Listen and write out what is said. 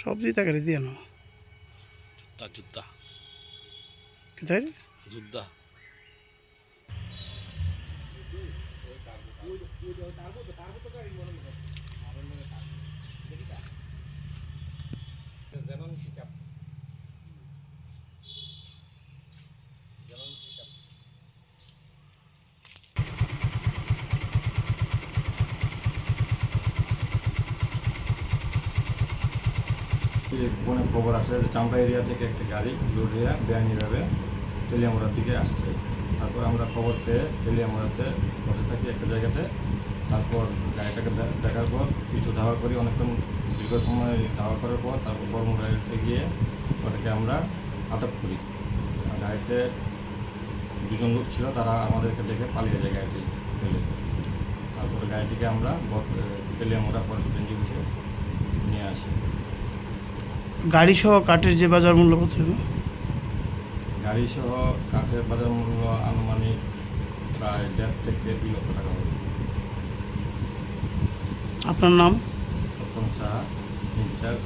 সব দিয়ে তাকে দিয়ে না জুতা জুতা। কোথায় যুদ্ধা ফোনে খবর আসে যে চাম্পা এরিয়া থেকে একটা গাড়ি লোড হয়ে বেআইনিভাবে তেলিয়ামুড়ার দিকে আসছে। তারপর আমরা খবর পেয়ে তেলিয়ামুড়াতে বসে থাকি একটা জায়গাতে। তারপর গাড়িটাকে দেখার পর কিছু ধাওয়া করি অনেকক্ষণ। দীর্ঘ সময় ধাওয়া করার পর তারপর কর্মগাড়িতে গিয়ে ওটাকে আমরা আটক করি। গাড়িতে দুজন লোক ছিল, তারা আমাদেরকে দেখে পালিয়ে যায় গাড়িটি ফেলে তারপরে গাড়িটিকে আমরা তেলিয়ামুড়া ফরেস্ট রেঞ্জে নিয়ে আসি। গাড়ি সহ কাঠের যে বাজার মূল্য কত? হবে? গাড়ি সহ কাঠের বাজার মূল্য আনুমানিক প্রায় দেড় থেকে দুই লক্ষ টাকা হবে। আপনার নাম? তপন সাহা ইনচার্জ